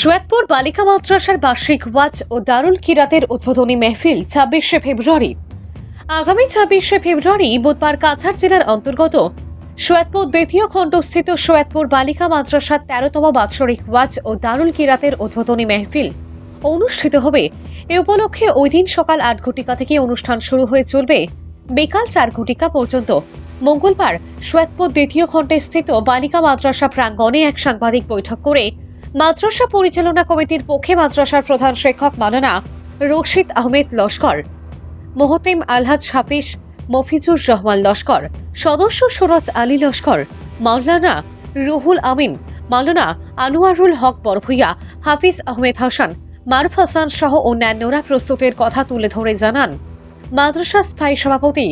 সৈয়দপুর বালিকা মাদ্রাসার বার্ষিক ওয়াজ ও দারুল কিরাতের উদ্বোধনী মেহফিল ছাব্বিশে ফেব্রুয়ারি। আগামী ছাব্বিশে ফেব্রুয়ারি বুধবার কাছাড় জেলার অন্তর্গত সৈয়দপুর দ্বিতীয় খণ্ডস্থিত সৈয়দপুর বালিকা মাদ্রাসার তেরোতম বাৎসরিক ওয়াজ ও দারুল কিরাতের উদ্বোধনী মেহফিল অনুষ্ঠিত হবে। এ উপলক্ষে ওই দিন সকাল আট ঘটিকা থেকে অনুষ্ঠান শুরু হয়ে চলবে। বিকাল চার ঘটিকা পর্যন্ত। মঙ্গলবার সৈয়দপুর দ্বিতীয় খণ্ডে স্থিত বালিকা মাদ্রাসা প্রাঙ্গণে এক সাংবাদিক বৈঠক করে মাদ্রাসা পরিচালনা কমিটির পক্ষে মাদ্রাসার প্রধান শিক্ষক মালানা রশিদ আহমেদ লস্কর, মোহতিম আলহাজ হাফিস মফিজুর রহমান লস্কর, সদস্য সুরজ আলী লস্কর, মাওলানা রুহুল আমিন মাওলানা আনোয়ারুল হক বরভুইয়া, হাফিজ আহমেদ হাসান, মারুফ হাসান সহ অন্যান্যরা প্রস্তুতের কথা তুলে ধরে জানান। মাদ্রাসা স্থায়ী সভাপতি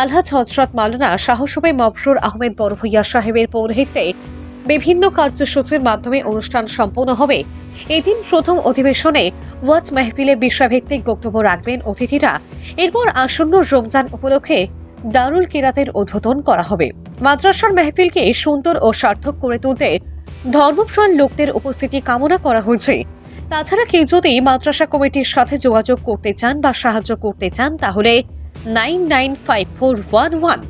আলহাজ হজরত মাওলানা সাহসবে মবরুর আহমেদ বরভুইয়া সাহেবের পৌরোহিত্যে বিভিন্ন কার্যসূচির মাধ্যমে অনুষ্ঠান সম্পন্ন হবে। এদিন প্রথম অধিবেশনে ওয়াজ মাহফিলে বিষয়ভিত্তিক বক্তব্য রাখবেন অতিথিরা। এরপর আসন্ন রমজান উপলক্ষে দারুল কিরাতের উদ্বোধন করা হবে। মাদ্রাসার মাহফিলকে সুন্দর ও সার্থক করে তুলতে ধর্মপ্রাণ লোকদের উপস্থিতি কামনা করা হয়েছে। তাছাড়া কেউ যদি মাদ্রাসা কমিটির সাথে যোগাযোগ করতে চান বা সাহায্য করতে চান, তাহলে nine nine five four one one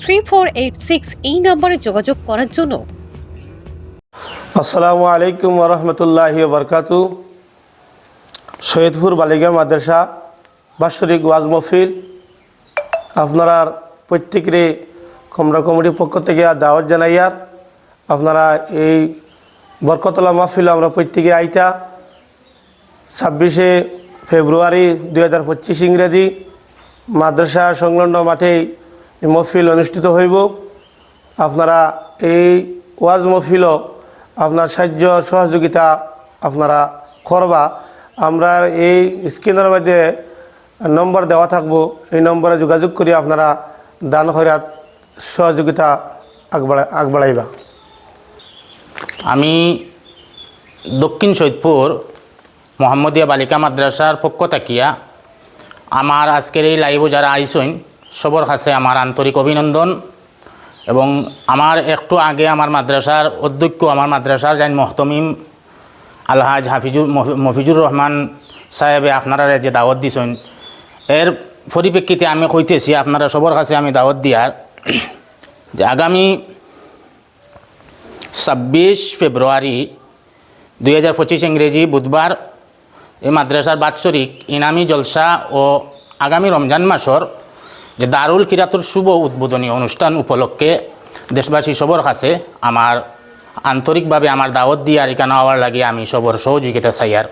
three four eight six এই নম্বরে যোগাযোগ করার জন্য আসসালামু আলাইকুম ওরহমতুল্লাহি বরকাতু সৈয়দপুর বালিকা মাদ্রাসা, বাৎসরিক ওয়াজ মফিল আপনারা প্রত্যেকেরই কমরা কমিটির পক্ষ থেকে দাওয়াত জানাইয়ার আপনারা এই বরকতলা মাহফিল আমরা প্রত্যেকে আইতা। ছাব্বিশে ফেব্রুয়ারি দুই হাজার পঁচিশ ইংরেজি মাদ্রাসা সংলগ্ন মাঠে মহফিল অনুষ্ঠিত হইব। আপনারা এই ওয়াজ মহফিলও আপনার সাহায্য, সহযোগিতা আপনারা করবা। আমরা এই স্ক্রিনের মধ্যে নম্বর দেওয়া থাকব। এই নম্বরে যোগাযোগ করে আপনারা দান খরাত, সহযোগিতা আগবাড়া, আগবাড়াইবা। আমি দক্ষিণ সৈয়দপুর মোহাম্মদিয়া বালিকা মাদ্রাসার পক্ষ থাকিয়া আমার আজকের এই লাইভও যারা আইসইন, সবর কাছে আমার আন্তরিক অভিনন্দন। এবং আমার একটু আগে আমার মাদ্রাসার অধ্যক্ষ আমার মাদ্রাসার যাই মহতমিম আলহাজ হাফিজুর মফি- মফিজুর রহমান সাহেবে আপনারা যে দাওয়াত দিছেন, এর পরিপ্রেক্ষিতে আমি কইতেছি, আপনারা সবার কাছে আমি দাওয়াত দিয়ার যে আগামী ছাব্বিশ ফেব্রুয়ারি দুই হাজার পঁচিশ ইংরেজি বুধবার এই মাদ্রাসার বাৎসরিক ইনামি জলসা ও আগামী রমজান মাসর যে দারুল কিরাতুর শুভ উদ্বোধনী অনুষ্ঠান উপলক্ষে দেশবাসী সবর কাছে আমার আন্তরিকভাবে আমার দাওয়াত দিয়ে আর এখানে হওয়ার লাগে আমি সবর সহযোগিতা চাইয়ার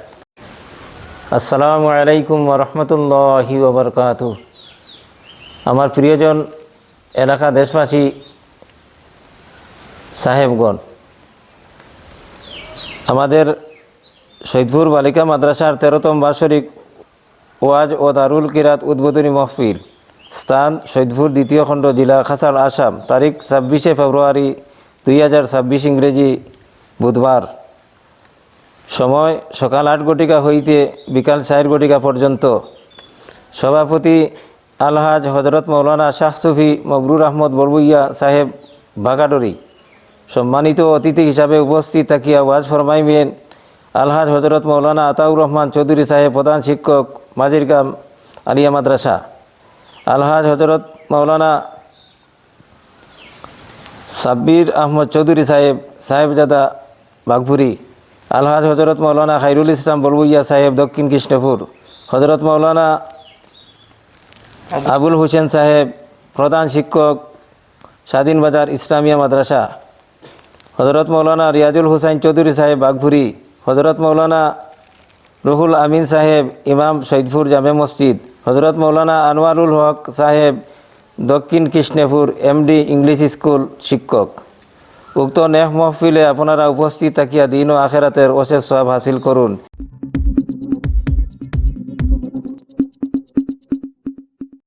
আসসালামু আলাইকুম রহমতুল্লাহি আমার প্রিয়জন এলাকা দেশবাসী, সাহেবগণ, আমাদের সৈদপুর বালিকা মাদ্রাসার তেরোতম বার্ষরিক ওয়াজ ও দারুল কিরাত উদ্বোধনী মহফিল স্থান সৈদপুর দ্বিতীয় খণ্ড জেলা খাসাল আসাম, তারিখ ছাব্বিশে ফেব্রুয়ারি দুই হাজার ছাব্বিশ ইংরেজি বুধবার। সময় সকাল আট গটিকা হইতে বিকাল চার গটিকা পর্যন্ত। সভাপতি আলহাজ হজরত মৌলানা শাহ সুফি মবরুর আহমদ বলবুইয়া সাহেব বাগাডরি সম্মানিত অতিথি হিসাবে উপস্থিত থাকিয়া ওয়াজ ফরমাইবেন আলহাজ হজরত মৌলানা আতাউর রহমান চৌধুরী সাহেব প্রধান শিক্ষক মাজিরগাম আলিয়া মাদ্রাসা। আলহাজ হজরত মৌলানা সাব্বির আহমদ চৌধুরী সাহেব, সাহেবজাদা বাঘপুরি আলহাজ হজরত মৌলানা খাইরুল ইসলাম বলবুইয়া সাহেব, দক্ষিণ কৃষ্ণপুর, হজরত মৌলানা আবুল হোসেন সাহেব, প্রধান শিক্ষক, স্বাধীন বাজার ইসলামিয়া মাদ্রাসা, হজরত মৌলানা রিয়াজুল হুসাইন চৌধুরী সাহেব বাঘপুরি হজরত মৌলানা রুহুল আমিন সাহেব ইমাম সৈদপুর জামে মসজিদ হজরত মৌলানা আনোয়ারুল হক সাহেব, দক্ষিণ কৃষ্ণপুর এমডি ইংলিশ স্কুল শিক্ষক। উক্ত নেহ মহফিলে আপনারা উপস্থিত থাকিয়া দিন ও আখেরাতের অশেষ সব হাসিল করুন।